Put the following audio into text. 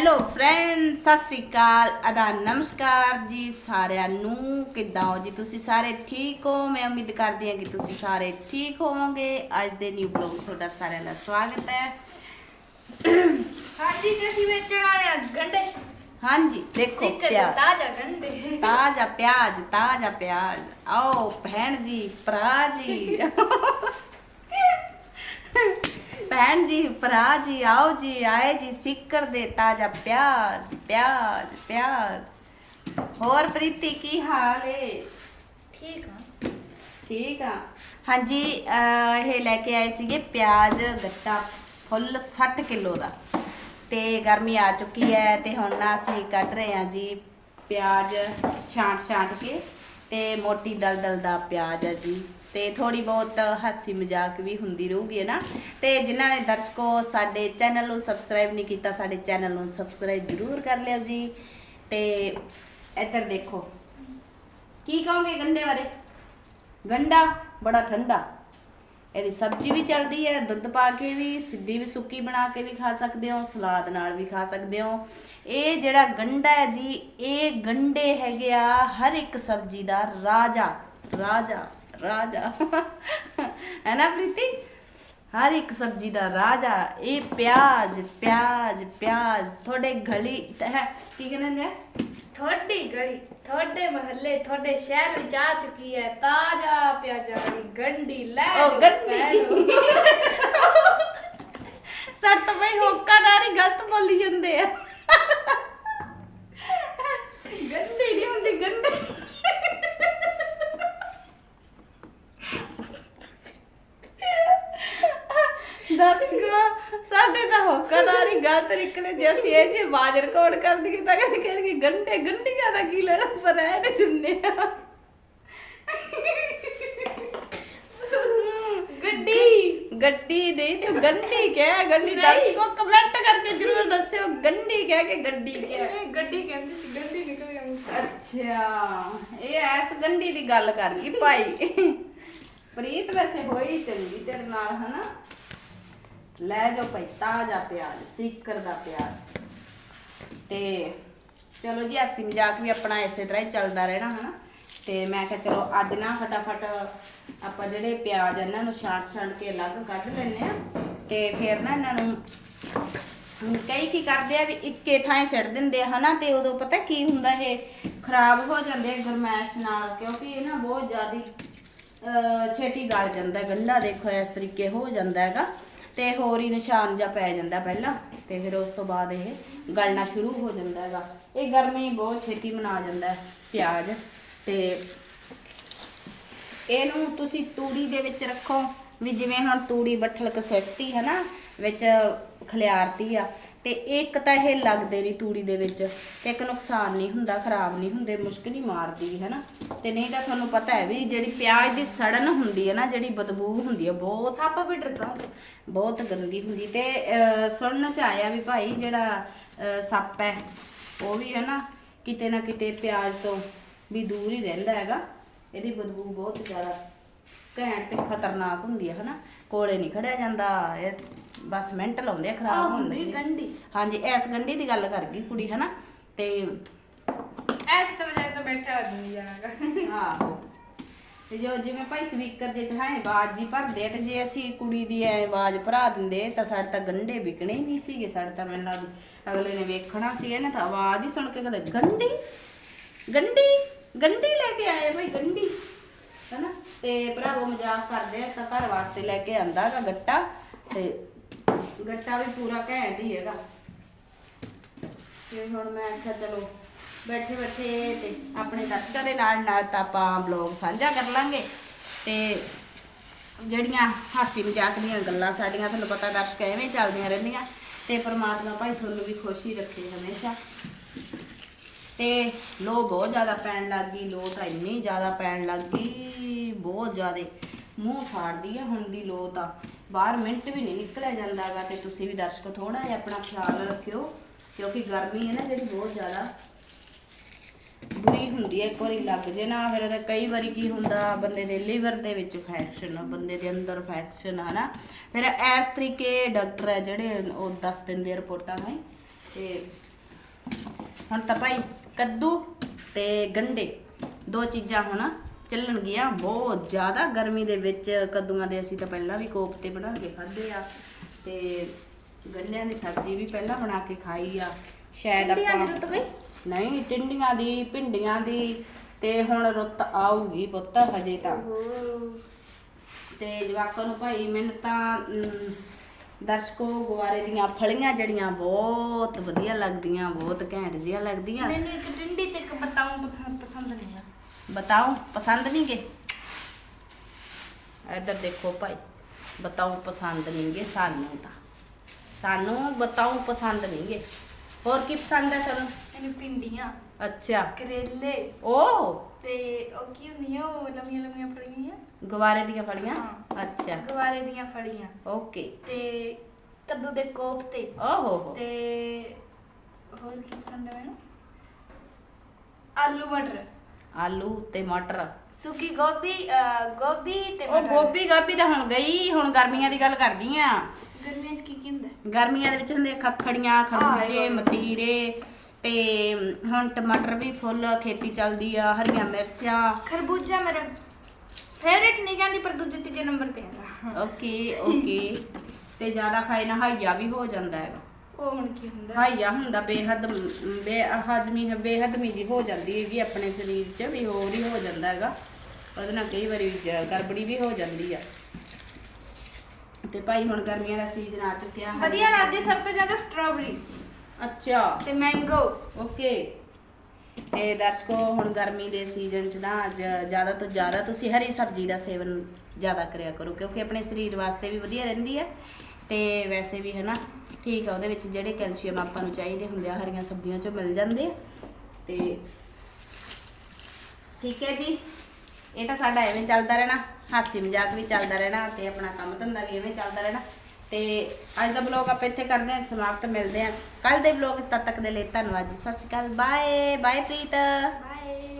Hello friend Sat Sri ਅਕਾਲ ਅਦਾ ਨਮਸਕਾਰ ਜੀ ਸਾਰਿਆਂ ਨੂੰ। ਕਿੱਦਾਂ ਹੋ ਜੀ ਤੁਸੀਂ ਸਾਰੇ? ਠੀਕ ਹੋ? ਮੈਂ ਉਮੀਦ ਕਰਦੀ ਹਾਂ ਕਿ ਤੁਸੀਂ ਸਾਰੇ ਠੀਕ ਹੋਵੋਗੇ। ਅੱਜ ਦੇ ਨਿਊ ਬਲੌਗ ਤੁਹਾਡਾ ਸਾਰਿਆਂ ਦਾ ਸਵਾਗਤ ਹੈ। ਹਾਂਜੀ ਤੇ ਅਸੀਂ ਵੇਚਣ ਆਏ ਆ ਗੰਡੇ। ਹਾਂਜੀ ਦੇਖੋ ਪਿਆਜ਼। ਤਾਜ਼ਾ ਗੰਡੇ। ਤਾਜ਼ਾ ਪਿਆਜ਼ ਤਾਜ਼ਾ ਪਿਆਜ਼। ਆਓ ਭੈਣ ਜੀ ਭਰਾ ਜੀ। ਭੈਣ ਜੀ ਭਰਾ ਜੀ ਆਓ ਜੀ ਆਏ ਜੀ ਸਿੱਕਰ ਦੇ ਤਾਜ਼ਾ ਪਿਆਜ਼ ਪਿਆਜ਼ ਪਿਆਜ਼। ਹੋਰ ਪ੍ਰੀਤੀ ਕੀ ਹਾਲ ਏ? ਠੀਕ ਆ। ਠੀਕ ਆ। ਹਾਂਜੀ ਇਹ ਲੈ ਕੇ ਆਏ ਸੀਗੇ ਪਿਆਜ਼ ਗੱਟਾ ਫੁੱਲ 60 ਕਿਲੋ ਦਾ। ਤੇ ਗਰਮੀ ਆ ਚੁੱਕੀ ਹੈ ਤੇ ਹੁਣ ਅਸੀਂ ਕੱਢ ਰਹੇ ਹਾਂ ਜੀ ਪਿਆਜ਼ ਛਾਂਟ ਛਾਂਟ ਕੇ ਤੇ ਮੋਟੀ ਦਲਦਲ ਦਾ ਪਿਆਜ਼ ਹੈ ਜੀ। ਤੇ ਥੋੜੀ ਬਹੁਤ ਹਾਸੀ ਮਜ਼ਾਕ ਵੀ ਹੁੰਦੀ ਰਹੂਗੀ ਨਾ? ਤੇ ਜਿਨ੍ਹਾਂ ਨੇ ਦਰਸ਼ਕੋ ਸਾਡੇ ਚੈਨਲ ਨੂੰ ਸਬਸਕ੍ਰਾਈਬ ਨਹੀਂ ਕੀਤਾ, ਸਾਡੇ ਚੈਨਲ ਨੂੰ ਸਬਸਕ੍ਰਾਈਬ ਜ਼ਰੂਰ ਕਰ ਲਿਓ ਜੀ। ਤੇ ਇੱਧਰ ਦੇਖੋ। ਕੀ ਕਹੋਗੇ ਗੰਡੇ ਬਾਰੇ? ਗੰਡਾ? ਬੜਾ ਠੰਡਾ। ਇਹਦੀ ਸਬਜ਼ੀ ਵੀ ਚਲਦੀ ਹੈ, ਦੁੱਧ ਪਾ ਕੇ ਵੀ, ਸਿੱਧੀ ਵੀ ਸੁੱਕੀ ਬਣਾ ਕੇ ਵੀ ਖਾ ਸਕਦੇ ਹੋ, ਸਲਾਦ ਨਾਲ ਵੀ ਖਾ ਸਕਦੇ ਹੋ। ਇਹ ਜਿਹੜਾ ਗੰਡਾ ਹੈ ਜੀ, ਇਹ ਗੰਡੇ ਹੈਗੇ ਆ ਹਰ ਇੱਕ ਸਬਜ਼ੀ ਦਾ ਰਾਜਾ ਰਾਜਾ। ਰਾਜਾ। ਹੈ ਨਾ ਪ੍ਰੀਤੀ? ਹਰ ਇੱਕ ਸਬਜ਼ੀ ਦਾ ਰਾਜਾ ਇਹ ਪਿਆਜ਼ ਪਿਆਜ਼ ਪਿਆਜ਼ ਤੁਹਾਡੇ ਗਲੀ ਹੈ ਕੀ ਕਹਿੰਦੇ ਨੇ ਤੁਹਾਡੀ ਗਲੀ ਤੁਹਾਡੇ ਮਹੱਲੇ ਤੁਹਾਡੇ ਸ਼ਹਿਰ ਵਿੱਚ ਆ ਚੁੱਕੀ ਹੈ ਤਾਜ਼ਾ ਪਿਆਜ਼ਾਂ ਦੀ ਗੰਡੀ ਲੈ ਉਹ ਗੰਢੀ। ਸੜ ਤਾਂ ਬਈ ਹੋਕਾਦਾਰੀ ਗਲਤ ਬੋਲੀ ਜਾਂਦੇ ਆ। ਗੰਢੀ ਨਹੀਂ ਹੁੰਦੀ ਗੰਢੀ। ਤਾਂ ਹੋਕਾਦਾਰੀ ਗਲਤ ਨਿਕਲੇ ਜੇ ਅਸੀਂ ਇਹ ਜੇ ਬਾਜ ਰਿਕਾਰਡ ਕਰ ਦਈਏ ਤਾਂ ਕਹਿੰਦੇ ਕਹਿਣਗੇ ਗੰਢੇ ਗੰਢੀਆਂ ਦਾ ਕੀ ਲੈਣਾ ਪਰ ਇਹ ਨਹੀਂ ਦਿੰਦੇ ਆ। ਗੱਡੀ। ਗੱਡੀ ਨਹੀਂ ਤੂੰ ਗੰਢੀ ਕਹਿ ਗੰਢੀ ਨਹੀਂ। ਦਰਸ਼ਕੋ ਕਮੈਂਟ ਕਰਕੇ ਜਰੂਰ ਦੱਸਿਓ ਗੰਢੀ ਕਹਿ ਕੇ ਗੱਡੀ ਕਹਿ। ਇਹ ਗੱਡੀ ਕਹਿੰਦੀ ਸੀ ਗੰਡੀ ਨਿਕਲ ਗਈ ਅੱਛਾ ਇਹ ਐਸ ਗੰਢੀ ਦੀ ਗੱਲ ਕਰ ਗਈ ਭਾਈ। ਪ੍ਰੀਤ ਵੈਸੇ ਹੋਈ ਚੰਗੀ ਤੇਰੇ ਨਾਲ ਹਨਾ? ਲੈ ਜਾਓ ਭਾਈ, ਤਾਜ਼ਾ ਪਿਆਜ਼, ਸੀਕਰ ਦਾ ਪਿਆਜ਼। ਤੇ ਚਲੋ ਜੀ ਅਸੀਂ ਮਜ਼ਾਕ ਵੀ ਆਪਣਾ ਇਸੇ ਤਰ੍ਹਾਂ ਹੀ ਚੱਲਦਾ ਰਹਿਣਾ, ਹਨਾ? ਤੇ ਮੈਂ ਕਿਹਾ ਚਲੋ, ਅੱਜ ਨਾ ਫਟਾਫਟ ਆਪਾਂ ਜਿਹੜੇ ਪਿਆਜ਼ ਇਹਨਾਂ ਨੂੰ ਛਾਂਟ ਛਾਂਟ ਕੇ ਅਲੱਗ ਕੱਢ ਲੈਣੇ ਆ ਤੇ ਫਿਰ ਨਾ ਇਹਨਾਂ ਨੂੰ ਕਈ ਕੀ ਕਰਦੇ ਆ ਵੀ ਇੱਕੇ ਥਾਂ ਛੱਡ ਦਿੰਦੇ ਆ, ਹਨਾ? ਤੇ ਉਦੋਂ ਪਤਾ ਕੀ ਹੁੰਦਾ ਇਹ ਖਰਾਬ ਹੋ ਜਾਂਦੇ ਗਰਮੈਸ਼ ਨਾਲ, ਕਿਉਂਕਿ ਇਹ ਨਾ ਬਹੁਤ ਜ਼ਿਆਦੀ, ਅਹ ਛੇਤੀ ਗਲ ਜਾਂਦਾ, ਗੰਢਾ ਦੇਖੋ ਇਸ ਤਰੀਕੇ ਹੋ ਜਾਂਦਾ ਹੈਗਾ। ਤੇ ਹੋਰ ਹੀ ਨਿਸ਼ਾਨ ਜਾਂ ਪੈ ਜਾਂਦਾ ਪਹਿਲਾਂ ਤੇ ਫਿਰ ਉਸ ਤੋਂ ਬਾਅਦ ਇਹ ਗਲਣਾ ਸ਼ੁਰੂ ਹੋ ਜਾਂਦਾ ਹੈਗਾ। ਇਹ ਗਰਮੀ ਬਹੁਤ ਛੇਤੀ ਮਨਾ ਜਾਂਦਾ ਪਿਆਜ਼ ਤੇ ਇਹਨੂੰ ਤੁਸੀਂ ਤੂੜੀ ਦੇ ਵਿੱਚ ਰੱਖੋ ਵੀ ਜਿਵੇਂ ਹੁਣ ਤੂੜੀ ਬੱਠਲ ਕਸੱਟੀ ਹੈ ਨਾ, ਵਿੱਚ ਖਲਿਆਰਤੀ ਆ ਤੇ ਇੱਕ ਤਾਂ ਇਹ ਲੱਗਦੇ ਨਹੀਂ ਤੂੜੀ ਦੇ ਵਿੱਚ ਤੇ ਇੱਕ ਨੁਕਸਾਨ ਨਹੀਂ ਹੁੰਦਾ, ਖਰਾਬ ਨਹੀਂ ਹੁੰਦੇ, ਮੁਸ਼ਕਿਲ ਹੀ ਮਾਰਦੀ ਹੈ ਨਾ। ਤੇ ਨਹੀਂ ਤਾਂ ਤੁਹਾਨੂੰ ਪਤਾ ਹੈ ਵੀ ਜਿਹੜੀ ਪਿਆਜ਼ ਦੀ ਸੜਨ ਹੁੰਦੀ ਹੈ ਨਾ, ਜਿਹੜੀ ਬਦਬੂ ਹੁੰਦੀ ਹੈ, ਬਹੁਤ ਸੱਪ ਵੀ ਡਰਦਾ ਬਹੁਤ ਗੰਦੀ ਹੁੰਦੀ। ਤੇ ਸੁਣਨ ਚ ਆਇਆ ਵੀ ਭਾਈ ਜਿਹੜਾ ਸੱਪ ਹੈ, ਉਹ ਵੀ ਹੈ ਨਾ, ਕਿਤੇ ਨਾ ਕਿਤੇ ਪਿਆਜ਼ ਤੋਂ ਵੀ ਦੂਰ ਹੀ ਰਹਿੰਦਾ ਹੈਗਾ। ਇਹਦੀ ਬਦਬੂ ਬਹੁਤ ਜ਼ਿਆਦਾ ਘੈਂਟ ਤੇ ਖਤਰਨਾਕ ਹੁੰਦੀ ਹੈ ਹਨਾ? ਕੋਲੇ ਨਹੀਂ ਖੜਿਆ ਜਾਂਦਾ ਇਹ ਬਸ ਮਿੰਟ ਲਾਉਂਦੇ ਆ ਖਰਾਬ ਹੁੰਦੀ ਗੰਢੀ। ਹਾਂਜੀ ਇਸ ਗੰਢੀ ਦੀ ਗੱਲ ਕਰ ਗਈ ਕੁੜੀ ਹਨਾ? ਤੇ ਐ ਤਾਂ ਵਜਾਏ ਤਾਂ ਬੈਠਾ ਨਹੀਂ ਜਾਗਾ ਆਹੋ। ਤੇ ਜੋ ਜਿਵੇਂ ਭਾਈ ਸਪੀਕਰ ਦੇ ਚ ਹੈ ਆਵਾਜ਼ ਜੀ ਭਰਦੇ ਤੇ ਜੇ ਅਸੀਂ ਕੁੜੀ ਦੀ ਐ ਆਵਾਜ਼ ਭਰਾ ਦਿੰਦੇ ਤਾਂ ਸਾਡੇ ਤਾਂ ਗੰਢੇ ਵਿਕਣੇ ਹੀ ਨਹੀਂ ਸੀਗੇ ਸਾਡੇ ਤਾਂ ਮੈਨੂੰ ਲੱਗਦਾ ਅਗਲੇ ਨੇ ਵੇਖਣਾ ਸੀ ਇਹਨੇ ਤਾਂ ਆਵਾਜ਼ ਹੀ ਸੁਣ ਕੇ ਕਦੇ ਗੰਢੀ ਗੰਢੀ ਗੰਢੀ ਲੈ ਕੇ ਆਏ ਭਾਈ ਗੰਢੀ। ਹਨਾ? ਤੇ ਭਰਾਵੋ ਮਜ਼ਾਕ ਕਰਦੇ ਆ, ਤਾਂ ਘਰ ਵਾਸਤੇ ਲੈ ਕੇ ਆਂਦਾ ਗਾ ਗੱਟਾ ਤੇ ਗੱਟਾ ਵੀ ਪੂਰਾ ਘੈਂਟ ਹੀ ਹੈਗਾ। ਤੇ ਹੁਣ ਮੈਂ ਆਖਿਆ ਚਲੋ ਬੈਠੇ ਬੈਠੇ ਤੇ ਆਪਣੇ ਦਰਸ਼ਕਾਂ ਦੇ ਨਾਲ ਨਾਲ ਤਾਂ ਆਪਾਂ ਬਲੌਗ ਸਾਂਝਾ ਕਰ ਲਾਂਗੇ। ਤੇ ਜਿਹੜੀਆਂ ਹਾਸੀ ਮਜ਼ਾਕ ਦੀਆਂ ਗੱਲਾਂ ਸਾਡੀਆਂ, ਤੁਹਾਨੂੰ ਪਤਾ ਦਰਸ਼ਕ ਐਵੇਂ ਚੱਲਦੀਆਂ ਰਹਿੰਦੀਆਂ। ਤੇ ਪਰਮਾਤਮਾ ਭਾਈ ਤੁਹਾਨੂੰ ਵੀ ਖੁਸ਼ੀ ਰੱਖੇ ਹਮੇਸ਼ਾ। ਤੇ ਲੋ ਬਹੁਤ ਜ਼ਿਆਦਾ ਪੈਣ ਲੱਗ ਗਈ ਲੋ ਤਾਂ ਇੰਨੀ ਜ਼ਿਆਦਾ ਪੈਣ ਲੱਗ ਗਈ, ਬਹੁਤ ਜ਼ਿਆਦਾ। ਮੂੰਹ ਫਾੜਦੀ ਹੈ ਹੁਣ ਦੀ ਲੋ ਤਾਂ। ਬਾਹਰ ਮਿੰਟ ਵੀ ਨਹੀਂ ਨਿਕਲਿਆ ਜਾਂਦਾਗਾ ਤੇ ਤੁਸੀਂ ਵੀ ਦਰਸ਼ਕ ਥੋੜਾ ਜਿਹਾ ਆਪਣਾ ਖਿਆਲ ਰੱਖਿਓ, ਕਿਉਂਕਿ ਗਰਮੀ ਹੈ ਨਾ ਜਿਹੜੀ ਬਹੁਤ ਜ਼ਿਆਦਾ। ਬੁਰੀ ਹੁੰਦੀ ਹੈ ਇੱਕ ਵਾਰੀ ਲੱਗ ਜੇ ਨਾ, ਫਿਰ ਉਹਦਾ ਕਈ ਵਾਰੀ ਕੀ ਹੁੰਦਾ, ਬੰਦੇ ਦੇ ਲੀਵਰ ਦੇ ਵਿੱਚ ਫੈਕਸ਼ਨ, ਬੰਦੇ ਦੇ ਅੰਦਰ ਇਨਫੈਕਸ਼ਨ ਹਨਾ। ਫਿਰ ਇਸ ਤਰੀਕੇ ਡਾਕਟਰ ਹੈ ਜਿਹੜੇ ਉਹ ਦੱਸ ਦਿੰਦੇ ਰਿਪੋਰਟਾਂ ਨੇ ਤੇ ਹੁਣ ਤਾਂ ਭਾਈ ਕੱਦੂ ਤੇ ਗੰਡੇ ਦੋ ਚੀਜ਼ਾਂ ਹੁਣ ਚੱਲਣਗੀਆਂ ਬਹੁਤ ਜ਼ਿਆਦਾ ਗਰਮੀ ਦੇ ਵਿੱਚ ਕੱਦੂਆਂ ਦੇ ਅਸੀਂ ਤਾਂ ਪਹਿਲਾਂ ਵੀ ਕੋਫਤੇ ਬਣਾ ਕੇ ਖਾਧੇ ਆ ਤੇ ਗੰਡਿਆਂ ਦੀ ਸਬਜ਼ੀ ਵੀ ਪਹਿਲਾਂ ਬਣਾ ਕੇ ਖਾਈ ਆ। ਸ਼ਾਇਦ ਆਪਾਂ ਰੁੱਤ ਗਈ? ਨਹੀਂ ਟਿੰਡੀਆਂ ਦੀ ਭਿੰਡੀਆਂ ਦੀ ਤੇ ਹੁਣ ਰੁੱਤ ਆਊਗੀ ਪੁੱਤ ਹਜੇ ਤਾਂ। ਤੇ ਜਵਾਕਾਂ ਨੂੰ ਭਾਈ ਮੈਨੂੰ ਤਾਂ ਦਰਸ਼ਕੋ ਗੁਵਾਰੇ ਦੀਆਂ ਫਲੀਆਂ ਜੜੀਆਂ ਬਹੁਤ ਵਧੀਆ ਲੱਗਦੀਆਂ ਬਹੁਤ ਘੈਂਟ ਜਿਹੀਆਂ ਲੱਗਦੀਆਂ। ਮੈਨੂੰ ਇੱਕ ਟਿੰਡੀ ਤੇ ਇੱਕ ਬਤਾਉਂ ਪਸੰਦ ਨਹੀਂ ਆ। ਬਤਾਓ ਪਸੰਦ ਨਹੀਂ ਗੇ? ਇੱਧਰ ਦੇਖੋ ਭਾਈ ਬਤਾਓ ਪਸੰਦ ਨਹੀਂ ਗੇ ਸਾਨੂੰ ਤਾਂ। ਸਾਨੂੰ ਬਤਾਓ ਪਸੰਦ ਨਹੀਂ ਗੇ। ਹੋਰ ਕੀ ਪਸੰਦ ਹੈ ਤੁਹਾਨੂੰ? ਮੈਨੂੰ ਪਿੰਡੀਆਂ ਅੱਛਾ। ਕਰੇਲੇ ਓ! ਤੇ ਉਹ ਕੀ ਹੁੰਦੀਆਂ ਉਹ ਲੰਮੀਆਂ ਲੰਮੀਆਂ ਫਲੀਆਂ? ਗੁਵਾਰੇ ਦੀਆਂ ਫਲੀਆਂ? ਹਾਂ। ਅੱਛਾ। ਗਵਾਰੇ ਦੀਆਂ ਫਲੀਆਂ। ਓਕੇ। ਤੇ ਕੱਦੂ ਦੇ ਕੋਫਤੇ। ਓਹੋ ਹੋ ਤੇ ਹੋਰ ਕੀ ਪਸੰਦ ਹੈ ਮੈਨੂੰ? ਆਲੂ ਮਟਰ। ਆਲੂ ਤੇ ਮਟਰ। ਸੁੱਕੀ ਗੋਭੀ ਅਹ, ਗੋਭੀ ਤੇ ਉਹ ਮਟਰ। ਗੋਭੀ ਗਾਭੀ ਤਾਂ ਹੁਣ ਗਈ ਹੁਣ ਗਰਮੀਆਂ ਦੀ ਗੱਲ ਕਰਦੀ ਆ। ਗਰਮੀਆਂ 'ਚ ਕੀ ਗਰਮੀਆਂ ਦੇ ਵਿੱਚ ਹੁੰਦੇ ਖੱਖੜੀਆਂ ਖਰਬੂਜੇ। ਮਤੀਰੇ ਤੇ ਹੁਣ ਟਮਾਟਰ ਵੀ ਫੁੱਲ ਖੇਤੀ ਚੱਲਦੀ ਆ ਹਰੀਆਂ ਮਿਰਚਾਂ। ਖਰਬੂਜਾ ਮੇਰਾ ਫੇਵਰੇਟ ਨਹੀਂ ਕਹਿੰਦੀ ਪਰ ਦੂਜੇ ਤੀਜੇ ਨੰਬਰ ਤੇ ਹੈਗਾ। Okay okay. ਤੇ ਜ਼ਿਆਦਾ ਖਾਏ ਨਾ ਹਾਈਆ ਵੀ ਹੋ ਜਾਂਦਾ ਹੈਗਾ। ਉਹ ਹੁਣ ਕੀ ਹੁੰਦਾ? ਹਾਈਆ ਹੁੰਦਾ ਬੇਹਦ ਬੇਹਜ਼ਮੀ ਬੇਹਦਮੀ ਜੀ ਹੋ ਜਾਂਦੀ ਹੈਗੀ ਆਪਣੇ ਸਰੀਰ 'ਚ ਵੀ ਹੋਰ ਹੀ ਹੋ ਜਾਂਦਾ ਹੈਗਾ। ਉਹਦੇ ਨਾਲ ਕਈ ਵਾਰੀ ਗੜਬੜੀ ਵੀ ਹੋ ਜਾਂਦੀ ਆ। ਤੇ ਭਾਈ ਹੁਣ ਗਰਮੀਆਂ ਦਾ ਸੀਜ਼ਨ ਆ ਚੁੱਕਿਆ ਵਧੀਆ ਲੱਗਦੀ ਸਭ ਤੋਂ ਜ਼ਿਆਦਾ ਸਟ੍ਰਾਬੇਰੀ ਅੱਛਾ। ਤੇ ਮੈਂਗੋ ਓਕੇ। ਤੇ ਦਰਸ਼ਕੋ ਹੁਣ ਗਰਮੀ ਦੇ ਸੀਜ਼ਨ 'ਚ ਨਾ ਜ- ਜ਼ਿਆਦਾ ਤੋਂ ਜ਼ਿਆਦਾ ਤੁਸੀਂ ਹਰੀ ਸਬਜ਼ੀ ਦਾ ਸੇਵਨ ਜ਼ਿਆਦਾ ਕਰਿਆ ਕਰੋ ਕਿਉਂਕਿ ਆਪਣੇ ਸਰੀਰ ਵਾਸਤੇ ਵੀ ਵਧੀਆ ਰਹਿੰਦੀ ਹੈ ਤੇ ਵੈਸੇ ਵੀ ਹੈ ਨਾ ਠੀਕ ਆ ਉਹਦੇ ਵਿੱਚ ਜਿਹੜੇ ਕੈਲਸ਼ੀਅਮ ਆਪਾਂ ਨੂੰ ਚਾਹੀਦੇ ਹੁੰਦੇ ਆ ਹਰੀਆਂ ਸਬਜ਼ੀਆਂ 'ਚੋਂ ਮਿਲ ਜਾਂਦੇ ਆ। ਤੇ ਠੀਕ ਹੈ ਜੀ। ਇਹ ਤਾਂ ਸਾਡਾ ਐਵੇਂ ਚੱਲਦਾ ਰਹਿਣਾ, ਹਾਸੀ ਮਜ਼ਾਕ ਵੀ ਚੱਲਦਾ ਰਹਿਣਾ ਤੇ ਆਪਣਾ ਕੰਮ ਧੰਦਾ ਵੀ ਐਵੇਂ ਚੱਲਦਾ ਰਹਿਣਾ। ਤੇ ਅੱਜ ਦਾ ਬਲੌਗ ਆਪਾਂ ਇੱਥੇ ਕਰਦੇ ਹਾਂ, ਸਮਾਪਤ ਮਿਲਦੇ ਹਾਂ। ਕੱਲ ਦੇ ਬਲੌਗ ਤਦ ਤੱਕ ਦੇ ਲਈ ਧੰਨਵਾਦ ਜੀ। ਸਤਿ ਸ਼੍ਰੀ ਅਕਾਲ। Bye bye Preet. ਬਾਏ